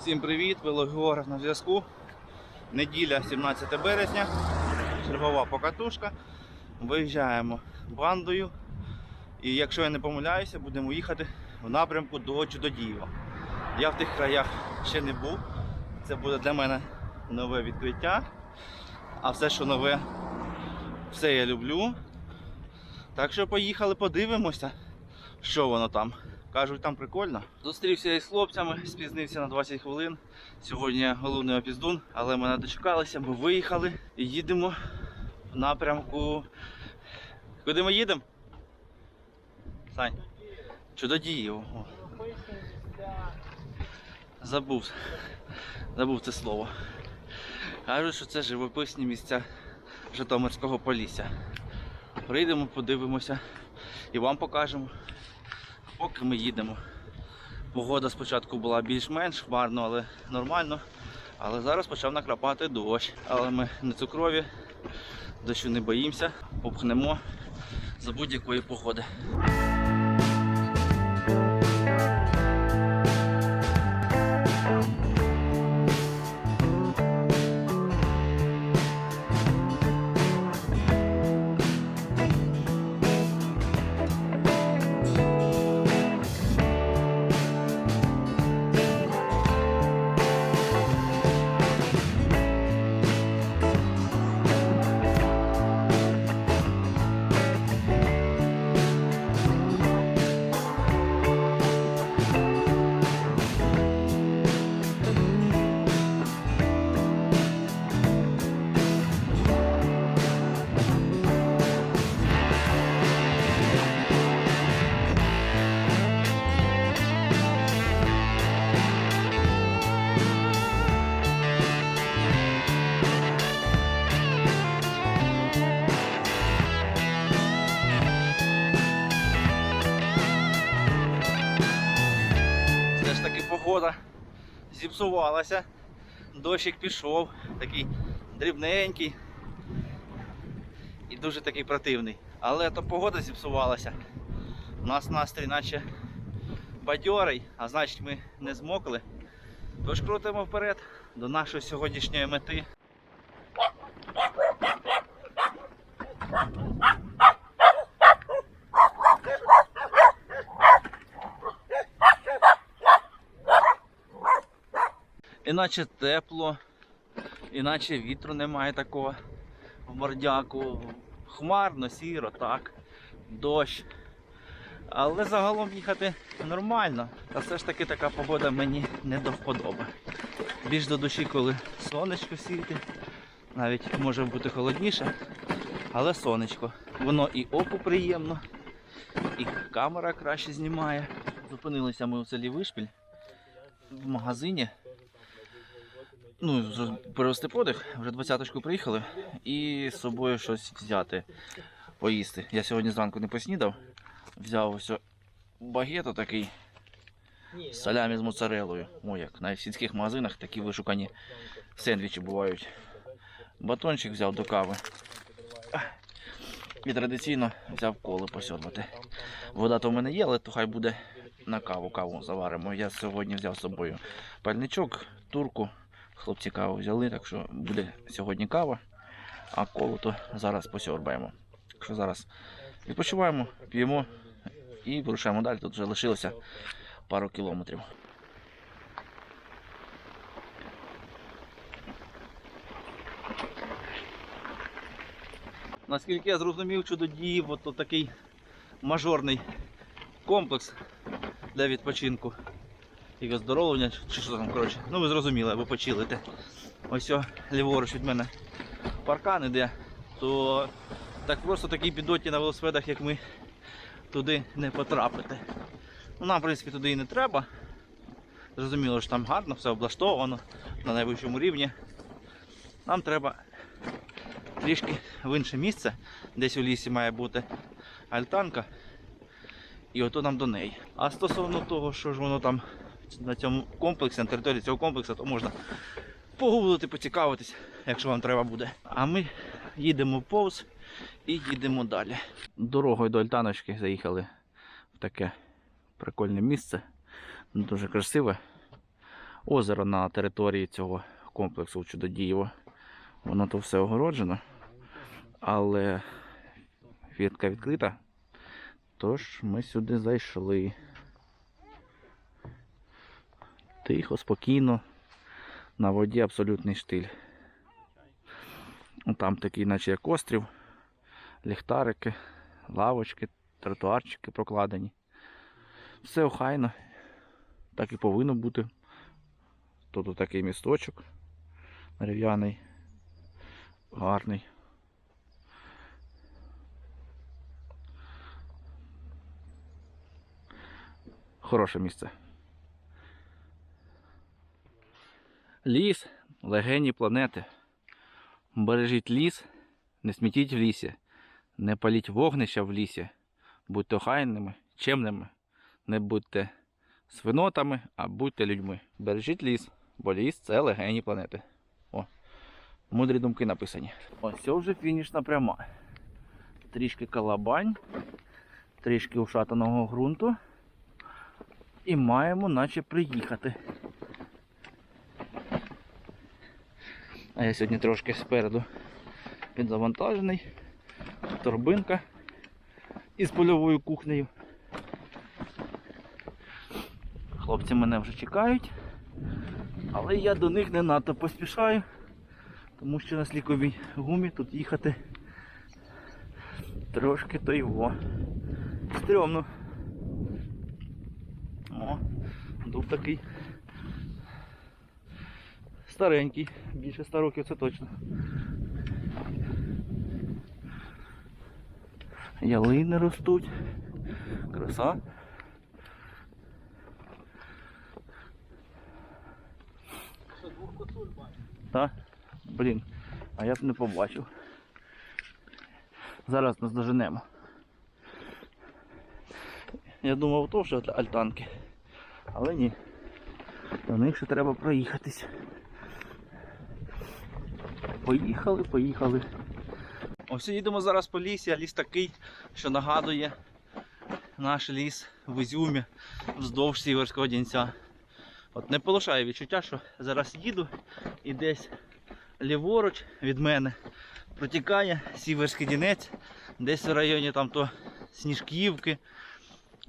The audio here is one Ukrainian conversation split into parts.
Всім привіт, велогеограф на зв'язку. Неділя 17 березня, чергова покатушка. Виїжджаємо бандою. І якщо я не помиляюся, будемо їхати в напрямку до Чудодієва. Я в тих краях ще не був. Це буде для мене нове відкриття. А все, що нове, все я люблю. Так що поїхали, подивимося, що воно там. Кажуть, там прикольно. Зустрівся із хлопцями, спізнився на 20 хвилин. Сьогодні головний опіздун, але мене дочекалися, ми виїхали і їдемо в напрямку. Куди ми їдемо? Сань. Чудодіїв. О. Забув. Забув це слово. Кажуть, що це живописні місця Житомирського Полісся. Прийдемо, подивимося і вам покажемо. Поки ми їдемо. Погода спочатку була більш-менш хмарно, але нормально. Але зараз почав накрапати дощ. Але ми не цукрові, дощу не боїмося, попхнемо за будь-якої погоди. Зіпсувалася. Дощик пішов, такий дрібненький і дуже такий противний. Але то погода зіпсувалася. У нас настрій наче бадьорий, а значить ми не змокли. Тож крутимо вперед до нашої сьогоднішньої мети. Іначе тепло, іначе вітру немає такого в мордяку. Хмарно, сіро, так, дощ. Але загалом їхати нормально. Та все ж таки така погода мені не до вподоби. Більш до душі, коли сонечко світить, навіть може бути холодніше, але сонечко. Воно і оку приємно, і камера краще знімає. Зупинилися ми у селі Вишпіль в магазині ну, перевести подих, вже 20-ку приїхали і з собою щось взяти, поїсти. Я сьогодні зранку не поснідав, взяв ось багету такий салямі з моцарелою. О, як в сільських магазинах такі вишукані сендвічі бувають. Батончик взяв до кави. І традиційно взяв коли посьорбати. Вода то в мене є, але то хай буде на каву, каву заваримо. Я сьогодні взяв з собою пальничок, турку, Хлопці каву взяли, так що буде сьогодні кава, а коло то зараз посьорбаємо. Так що зараз відпочиваємо, п'ємо і вирушаємо далі. Тут вже лишилося пару кілометрів. Наскільки я зрозумів, чудодіїв, от такий мажорний комплекс для відпочинку і оздоровлення, чи що там, коротше. Ну ви зрозуміли, ви почилите. Ось о, ліворуч від мене паркан іде, то так просто такі підоті на велосипедах, як ми, туди не потрапити. Ну, нам, в принципі, туди і не треба. Зрозуміло, що там гарно, все облаштовано на найвищому рівні. Нам треба трішки в інше місце, десь у лісі має бути альтанка. І ото нам до неї. А стосовно того, що ж воно там на цьому комплексі, на території цього комплексу, то можна погуглити, поцікавитись, якщо вам треба буде. А ми їдемо повз і їдемо далі. Дорогою до Альтаночки заїхали в таке прикольне місце. Дуже красиве. озеро на території цього комплексу Чудодієво. Воно то все огороджено, але фіртка відкрита. Тож ми сюди зайшли. Тихо, спокійно. На воді абсолютний штиль. Ну, Там такий, наче як острів, ліхтарики, лавочки, тротуарчики прокладені. Все охайно. Так і повинно бути. Тут такий місточок дерев'яний, гарний. Хороше місце. Ліс легені планети. Бережіть ліс, не смітіть в лісі, не паліть вогнища в лісі, будьте охайними, чемними, не будьте свинотами, а будьте людьми. Бережіть ліс, бо ліс це легені планети. О, мудрі думки написані. Ось вже фінішна пряма. Трішки калабань, трішки ушатаного ґрунту. І маємо наче приїхати. А я сьогодні трошки спереду підзавантажений. Торбинка із польовою кухнею. Хлопці мене вже чекають, але я до них не надто поспішаю, тому що на сліковій гумі тут їхати трошки то його. Стрьомно. О, дух такий старенький, більше 100 років це точно. Ялини ростуть. Краса. Так? Блін, а я б не побачив. Зараз нас доженемо. Я думав, то що альтанки. Але ні. До них ще треба проїхатись. Поїхали, поїхали. Ось їдемо зараз по лісі, а ліс такий, що нагадує наш ліс в Ізюмі вздовж Сіверського Дінця. От не полишаю відчуття, що зараз їду і десь ліворуч від мене протікає Сіверський Дінець, десь в районі там то Сніжківки,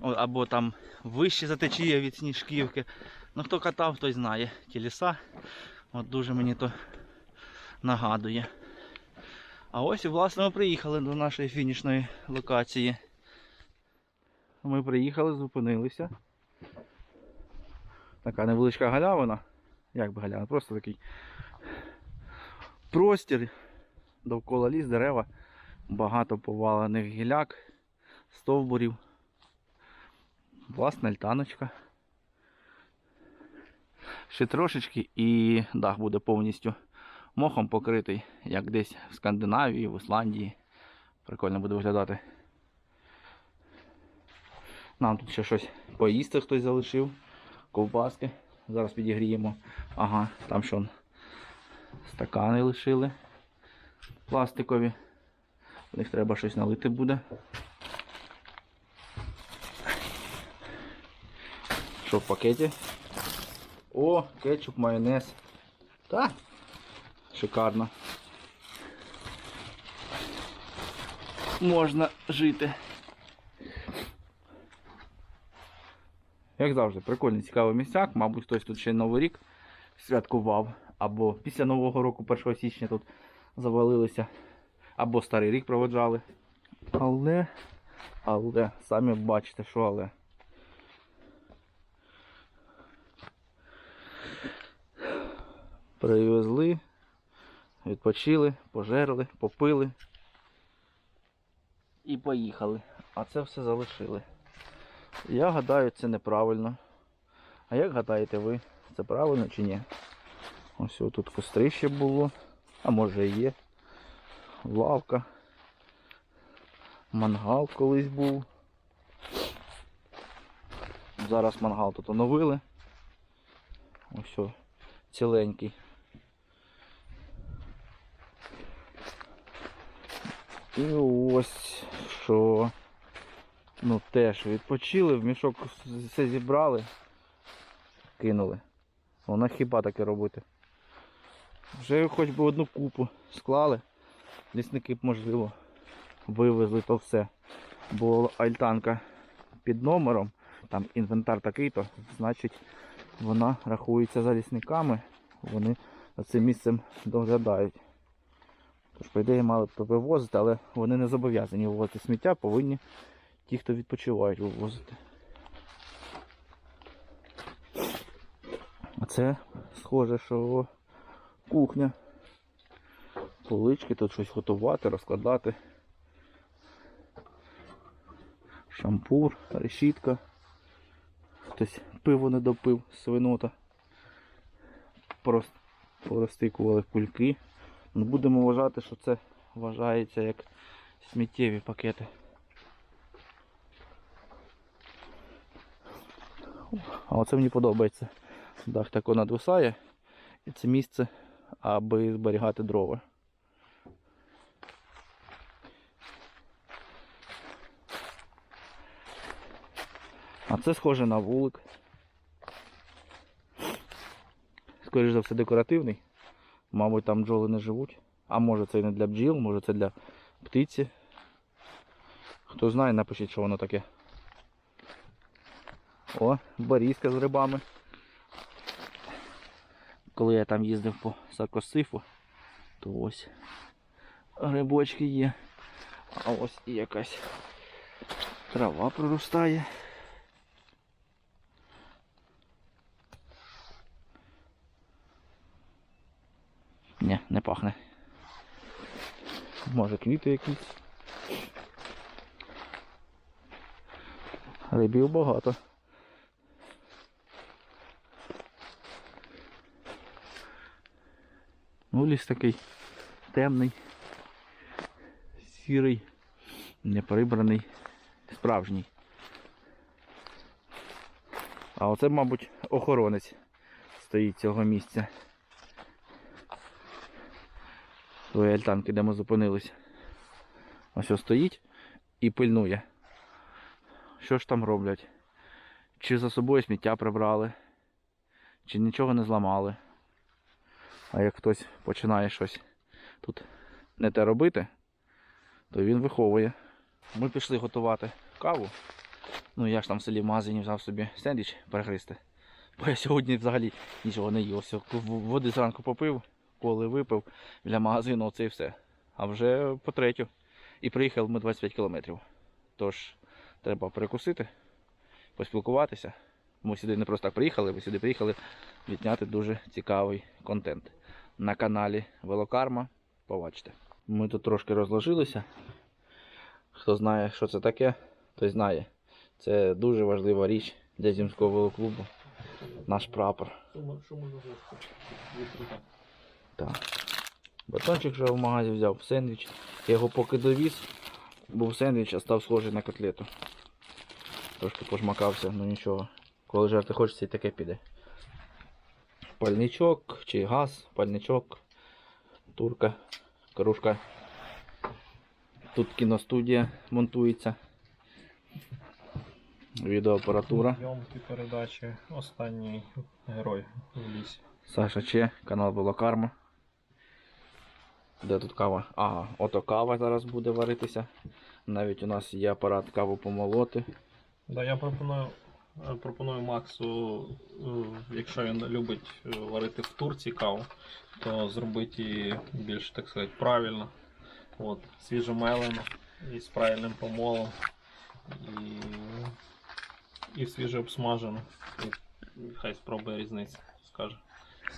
або там вище за течія від Сніжківки. Ну хто катав, той знає ті ліса. От дуже мені то нагадує. А ось власне ми приїхали до нашої фінішної локації. Ми приїхали, зупинилися. Така невеличка галявина. Як би галявина, просто такий простір. Довкола ліс, дерева, багато повалених гіляк, стовбурів. Власна альтаночка. Ще трошечки і дах буде повністю мохом покритий, як десь в Скандинавії, в Ісландії. Прикольно буде виглядати. Нам тут ще щось поїсти хтось залишив. Ковбаски. Зараз підігріємо. Ага, там що стакани лишили. Пластикові. В них треба щось налити буде. Що в пакеті? О, кетчуп, майонез. Так. Шикарно. Можна жити. Як завжди, прикольний цікавий місцяк. Мабуть, хтось тут ще Новий рік святкував. Або після Нового року, 1 січня тут завалилися. Або Старий рік проведжали. Але, але, самі бачите, що але. Привезли, відпочили, пожерли, попили і поїхали. А це все залишили. Я гадаю, це неправильно. А як гадаєте ви, це правильно чи ні? Ось тут кострище було, а може і є. Лавка. Мангал колись був. Зараз мангал тут оновили. Ось ціленький. І ось що. Ну теж відпочили, в мішок все зібрали, кинули. Вона хіба таке робити. Вже хоч би одну купу склали. Лісники б, можливо, вивезли то все. Бо альтанка під номером, там інвентар такий-то, значить вона рахується за лісниками. Вони за цим місцем доглядають. Тож, по ідеї, мали б вивозити, але вони не зобов'язані вивозити сміття, повинні ті, хто відпочивають, вивозити. А це схоже, що кухня. Полички, тут щось готувати, розкладати. Шампур, решітка. Хтось пиво не допив, свинота. Просто порозтикували кульки. Ну, будемо вважати, що це вважається як сміттєві пакети. А оце мені подобається. Дах тако надвисає. І це місце, аби зберігати дрова. А це схоже на вулик. Скоріше за все декоративний. Мабуть, там бджоли не живуть. А може це і не для бджіл, може це для птиці. Хто знає, напишіть, що воно таке. О, барізка з грибами. Коли я там їздив по саркосифу, то ось грибочки є. А ось і якась трава проростає. Ні, не пахне. Може квіти якісь. Рибів багато. Ну, ліс такий темний, сірий, неприбраний, справжній. А оце, мабуть, охоронець стоїть цього місця. Тої альтанки, де ми зупинились. Ось ось стоїть і пильнує. Що ж там роблять? Чи за собою сміття прибрали, чи нічого не зламали. А як хтось починає щось тут не те робити, то він виховує. Ми пішли готувати каву. Ну я ж там в селі в магазині взяв собі сендвіч перегристи. Бо я сьогодні взагалі нічого не їв. Води зранку попив, коли випив біля магазину, оце і все. А вже по третю. І приїхали ми 25 кілометрів. Тож треба перекусити, поспілкуватися. Ми сюди не просто так приїхали, ми сюди приїхали відняти дуже цікавий контент. На каналі Велокарма. Побачите. Ми тут трошки розложилися. Хто знає, що це таке, той знає. Це дуже важлива річ для Зімського велоклубу. Наш прапор. Так. Батончик вже в магазі взяв, сендвіч. Я його поки довіз, був сендвіч, а став схожий на котлету. Трошки пожмакався, ну нічого. Коли жерти хочеться і таке піде. Пальничок чи газ, пальничок, турка, кружка. Тут кіностудія монтується. Відеоапаратура. Зйомки передачі останній герой в лісі. Саша Че, канал Велокарма. Де тут кава? Ага, ото кава зараз буде варитися. Навіть у нас є апарат каву помолоти. Да, я пропоную, е, пропоную Максу, е, якщо він любить е, варити в турці каву, то зробити її більш, так сказати, правильно. От, свіжомелену і з правильним помолом. І, і свіже обсмажену. І хай спробує різницю, скаже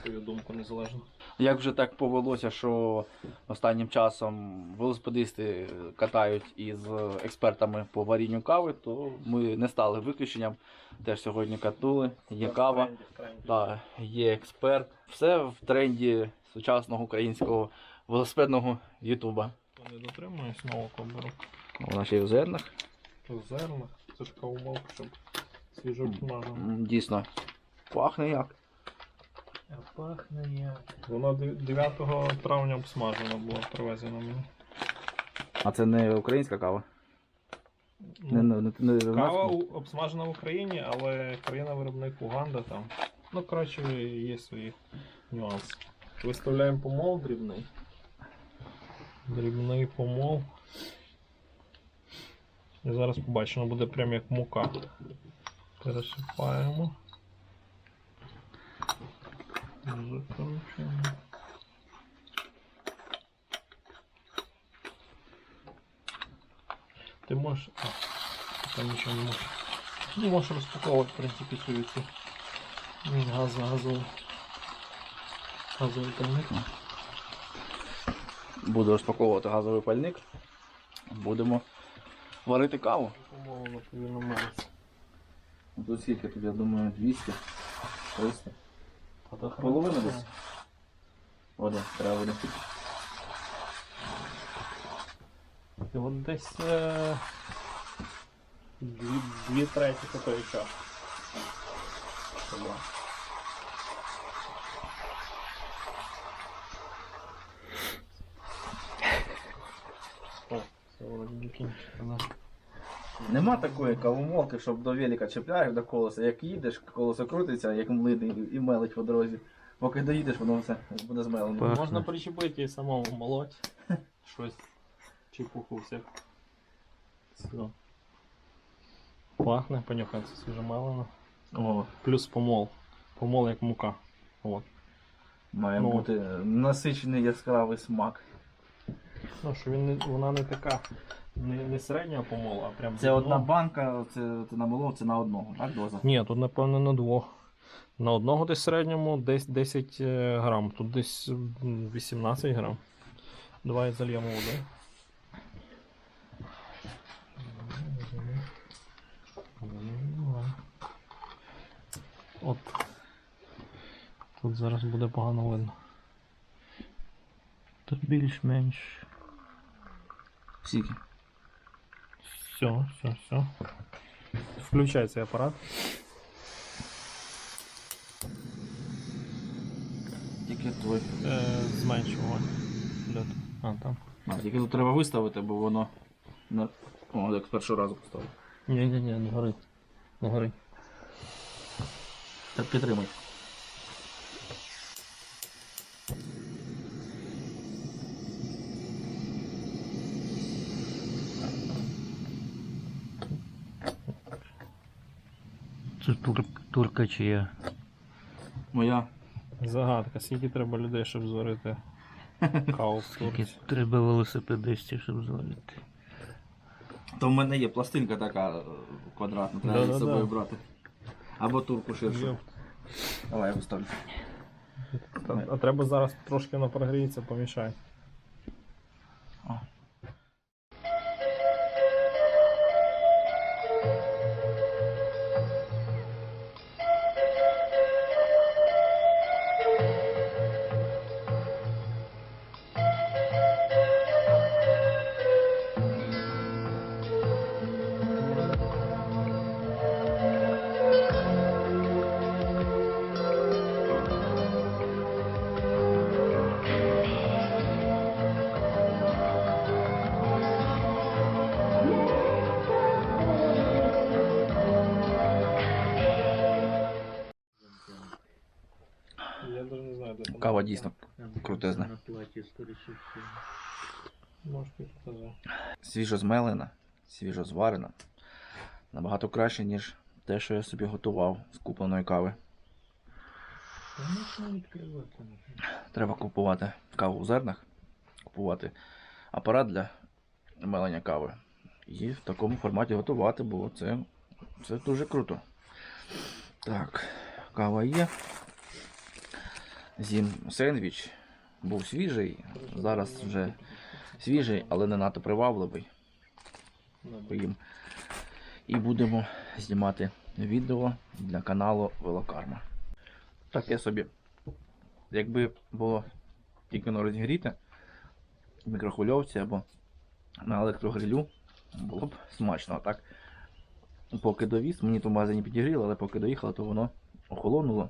свою думку незалежно. Як вже так повелося, що останнім часом велосипедисти катають із експертами по варінню кави, то ми не стали виключенням. Теж сьогодні катнули, є кава, да, є експерт. Все в тренді сучасного українського велосипедного ютуба. Не дотримуюсь нового коберу. Вона ще й в зернах. В зернах. Це ж кавомолк, щоб свіжо обсмажено. Дійсно, пахне як. Пахне як. Вона 9 травня обсмажена була привезена мені. А це не українська кава. Не, Ну, не, не, не? Кава у- обсмажена в Україні, але країна виробник Уганда там. Ну, коротше, є свої нюанси. Виставляємо помол дрібний. Дрібний помол. І зараз побачимо, буде прям як мука. Пересипаємо. Закручуємо. Ти можеш. А, там нічого не можеш. Ну, можеш розпаковувати, в принципі, цю цю газ, газовий. Газовий пальник. Буду розпаковувати газовий пальник. Будемо варити каву. Тут скільки тут, я думаю, 200, 300. Половина Половина десь. Води, треба води. І от десь е, дві, дві треті такої чашки. Добре. О, це вроді не кінчиться, да. Нема такої кавомолки, щоб до велика чіпляєш до колеса. Як їдеш, колесо крутиться, як млин і- мелить по дорозі. Поки доїдеш, воно все буде змелено. Пахне. Можна причепити і самому молоть. Щось чепуху всяку. Все. Пахне, понюхається свіжомелено. О, Плюс помол. Помол як мука. От. має Ну. бути насичений яскравий смак. Ну, що він не, вона не така, не, не середнього помолу, а прям Це одна банка, це ти намолов, це на одного, так, доза? Ні, тут напевно на двох. На одного десь середньому десь 10 е, грам, тут десь м, 18 грам. Давай зальємо води. От. Тут зараз буде погано видно. Тут більш-менш. Скільки? Все, все, все. Включай цей апарат. Тільки твой. Е, зменши вогонь. Де ти? А, там. А, тільки тут треба виставити, бо воно. На... О, як з першого разу поставив. Ні, ні, ні, не горить. Не горить. Так підтримай. Тур, турка чи я. Моя. Загадка, скільки треба людей, щоб зварити каву в Скільки треба велосипедистів, щоб звалити. То в мене є пластинка така е, квадратна, треба її з Да-да-да. собою брати. Або турку ширшу. Давай я виставлю. А, а треба зараз трошки на прогріється, помішай. Дійсно крутезна. На платі, скоріше всього. Показати. Свіжо змелена, свіжо зварена. Набагато краще, ніж те, що я собі готував з купленої кави. Треба купувати каву у зернах, купувати апарат для мелення кави. І в такому форматі готувати, бо це, це дуже круто. Так, кава є. З'їм сендвіч. Був свіжий, зараз вже свіжий, але не надто привабливий. Поїм. І будемо знімати відео для каналу Велокарма. Таке собі. Якби було тільки на розігріте в мікрохвильовці або на електрогрилю, було б смачно. Так, поки довіз, мені то в магазині підігріло, але поки доїхало, то воно охолонуло.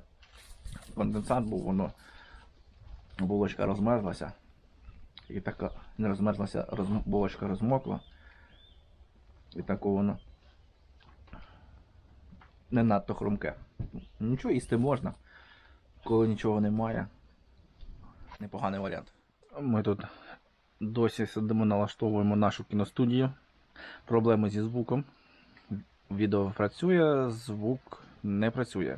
Конденсат був, воно булочка розмерзлася. І така не розмерзлася, роз, булочка розмокла. І таке воно не надто хрумке. Нічого їсти можна. коли нічого немає. Непоганий варіант. Ми тут досі сидимо, налаштовуємо нашу кіностудію. Проблеми зі звуком. Відео працює, звук не працює.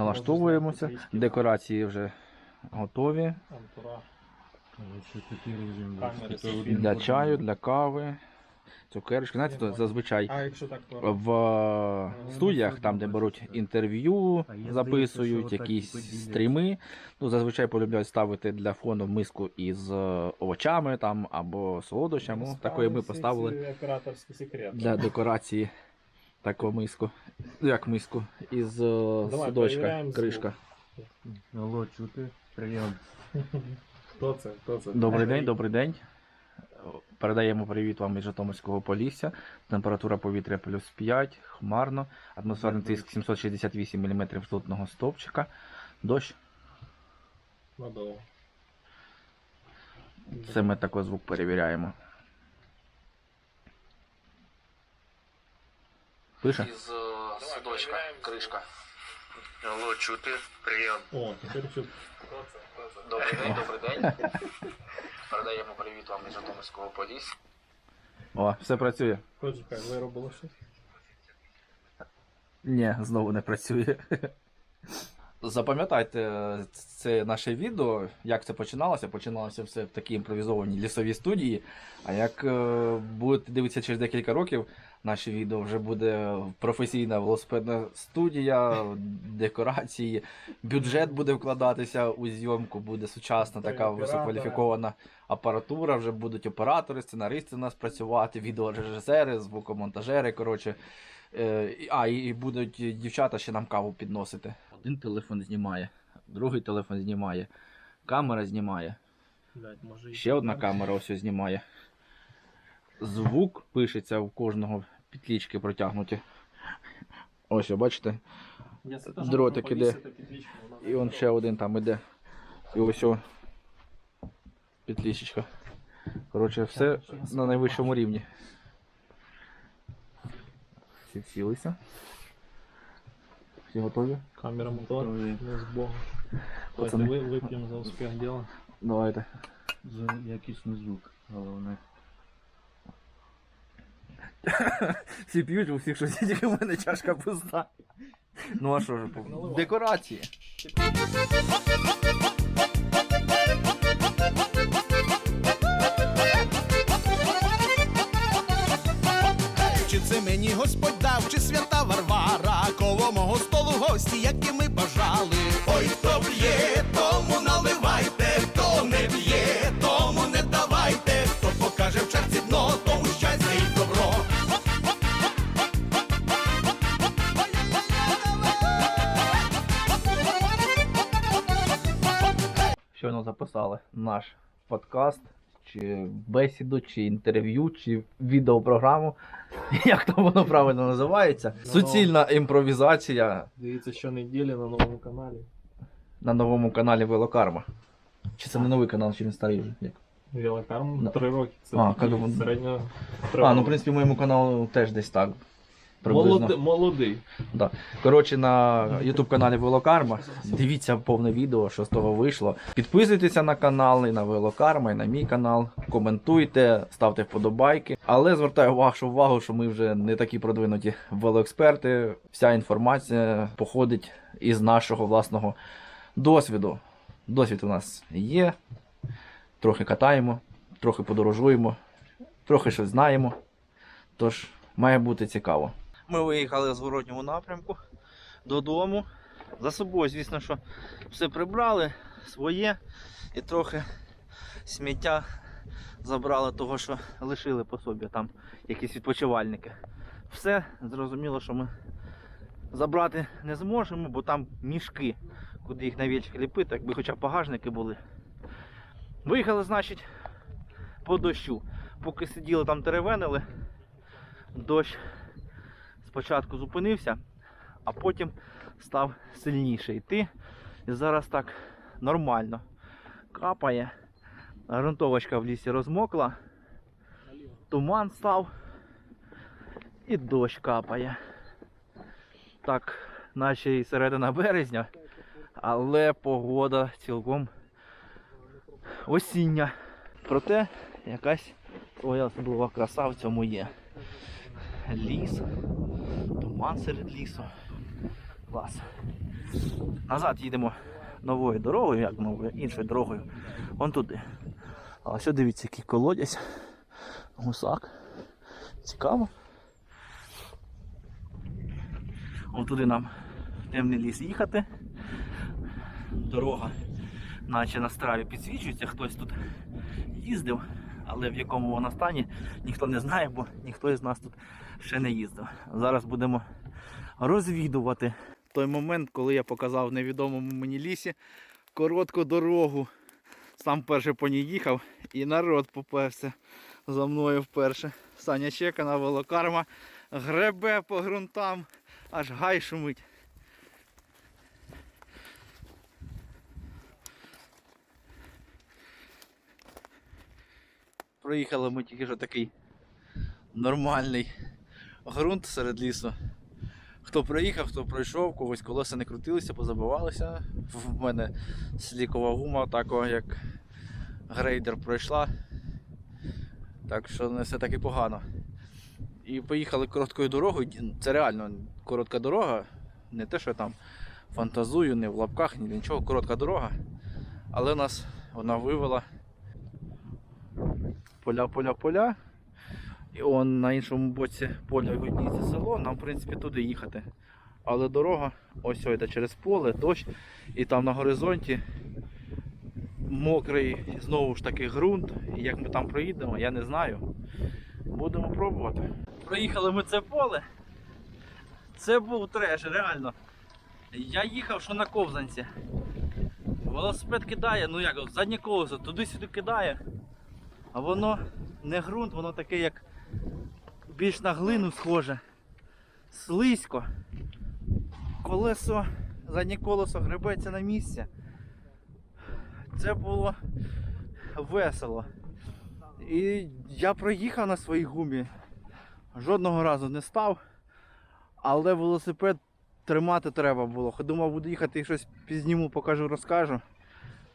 Налаштовуємося, декорації вже готові. Для чаю, для кави, цукерочки. Знаєте, то зазвичай в студіях, там, де беруть інтерв'ю, записують якісь стріми. Ну, зазвичай полюбляють ставити для фону миску із е, овочами там або солодощами. Ну, такої ми поставили для декорації таку миску. Як миску, із е, Давай, судочка, перевіряємо кришка. Алло, чути? Прийом. Хто це? Хто це? Добрий день, добрий день. Передаємо привіт вам із Житомирського Полісся. Температура повітря плюс 5, хмарно, атмосферний тиск 768 мм ртутного стовпчика, дощ. Надовго. Це ми такий звук перевіряємо. Пише? Із судочка, кришка. Алло, чути? Прийом. О, тепер чути. Добрий день, добрий день. Передаємо привіт вам із Житомирського Полісся. О, все працює. Хоч виробило щось. Ні, знову не працює. Запам'ятайте це наше відео, як це починалося. Починалося все в такій імпровізованій лісовій студії. А як е, будете дивитися через декілька років, наше відео вже буде професійна велосипедна студія, декорації, бюджет буде вкладатися у зйомку, буде сучасна така висококваліфікована апаратура, вже будуть оператори, сценаристи у нас працювати, відеорежисери, звукомонтажери. Коротше. Е, А, і будуть дівчата ще нам каву підносити. Один телефон знімає, другий телефон знімає, камера знімає, ще одна камера ось знімає. Звук пишеться у кожного петлічки протягнуті. Ось, бачите? Дротик іде. І он ще один там іде. І ось о, петлічечка. Коротше, все на найвищому рівні. Всі сілися. Всі готові? Камера мотор, не з Богом. Давайте вип'ємо за успіх діла. Давайте. За якісний звук, головне. Всі п'ють, у всіх щось тільки в мене чашка пуста. Ну а що ж, декорації. Чи це мені Господь дав, чи свята Варвара, коло мого столу гості, які ми бажали. Ой, хто б'є, тому наливайте, записали наш подкаст, чи бесіду, чи інтерв'ю, чи відеопрограму. Як там воно правильно називається? Суцільна імпровізація Дивіться, щонеділі на новому каналі. на новому каналі Велокарма. Чи це не новий канал, чи він старий вже? Як? Велокарм Да. три роки. Це А, такий як середньо. А, ну в принципі, моєму каналу теж десь так. Приблизно. Молоди, молодий. Коротше, на YouTube каналі Велокарма. Дивіться повне відео, що з того вийшло. Підписуйтеся на канал, і на Велокарма, і на мій канал. Коментуйте, ставте вподобайки. Але звертаю вашу увагу, що ми вже не такі продвинуті велоексперти. Вся інформація походить із нашого власного досвіду. Досвід у нас є. Трохи катаємо, трохи подорожуємо, трохи щось знаємо. Тож має бути цікаво. Ми виїхали в зворотньому напрямку додому. За собою, звісно, що все прибрали своє і трохи сміття забрали того, що лишили по собі там якісь відпочивальники. Все зрозуміло, що ми забрати не зможемо, бо там мішки, куди їх на вічки ліпити, якби хоча б багажники були. Виїхали, значить, по дощу. Поки сиділи там теревенили, дощ спочатку зупинився, а потім став сильніше йти. І зараз так нормально капає. Грунтовочка в лісі розмокла, туман став і дощ капає. Так, наче і середина березня, але погода цілком осіння. Проте якась своя особлива краса в цьому є. Ліс, туман серед лісу. Клас. Назад їдемо новою дорогою, як новою, іншою дорогою. Вон туди. А ось дивіться, який колодязь. Гусак. Цікаво. Ось туди нам темний ліс їхати. Дорога, наче на страві підсвічується, хтось тут їздив, але в якому вона стані ніхто не знає, бо ніхто із нас тут ще не їздив. Зараз будемо розвідувати той момент, коли я показав в невідомому мені лісі коротку дорогу. Сам перше по ній їхав і народ поперся за мною вперше. Саня Чекана, велокарма, гребе по ґрунтам, аж гай шумить. Проїхали ми тільки що такий нормальний ґрунт серед лісу. Хто проїхав, хто пройшов, когось колеса не крутилися, позабивалися. В мене слікова гума, такого як грейдер пройшла. Так що не все так і погано. І поїхали короткою дорогою. Це реально коротка дорога. Не те, що я там фантазую, не в лапках, ні нічого, коротка дорога. Але нас вона вивела поля, поля, поля. І он на іншому боці поля видніється село, нам в принципі туди їхати. Але дорога ось йде через поле, дощ, і там на горизонті мокрий знову ж таки ґрунт. І як ми там проїдемо, я не знаю. Будемо пробувати. Проїхали ми це поле. Це був треш, реально. Я їхав, що на ковзанці. Велосипед кидає, ну як, заднє колесо, туди-сюди кидає. А воно не ґрунт, воно таке як більш на глину схоже. Слизько. Колесо, заднє колесо гребеться на місці. Це було весело. І я проїхав на своїй гумі. Жодного разу не став, але велосипед тримати треба було. Думав, буду їхати і щось пізніму, покажу, розкажу.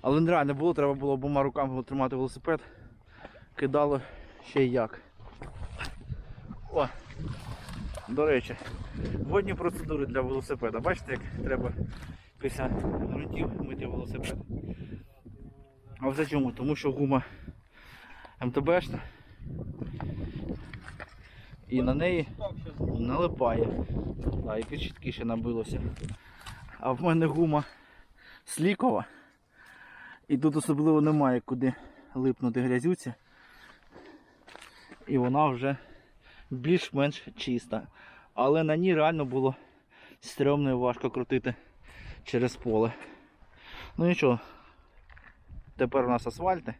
Але нереально було, треба було обома руками тримати велосипед. Кидало ще як. О, до речі, водні процедури для велосипеда. Бачите, як треба після ґрунтів мити велосипед. А вже чому? Тому що гума МТБшна і на неї налипає. А, і підщитки ще набилося. А в мене гума слікова. І тут особливо немає куди липнути грязюці. І вона вже більш-менш чиста. Але на ній реально було стрьомно і важко крутити через поле. Ну нічого, тепер у нас асфальти.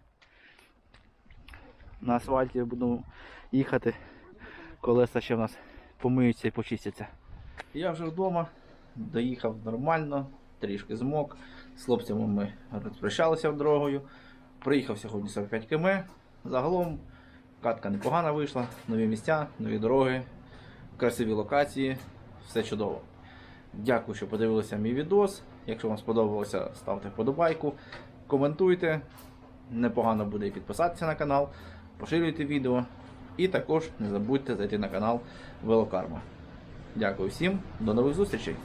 На асфальті будемо їхати, колеса ще в нас помиються і почистяться. Я вже вдома, доїхав нормально, трішки змок. З хлопцями ми розпрощалися дорогою. Приїхав сьогодні 45 км. Загалом катка непогана вийшла, нові місця, нові дороги, красиві локації, все чудово. Дякую, що подивилися мій відос. Якщо вам сподобалося, ставте вподобайку, коментуйте. Непогано буде і підписатися на канал, поширюйте відео. І також не забудьте зайти на канал Велокарма. Дякую всім, до нових зустрічей!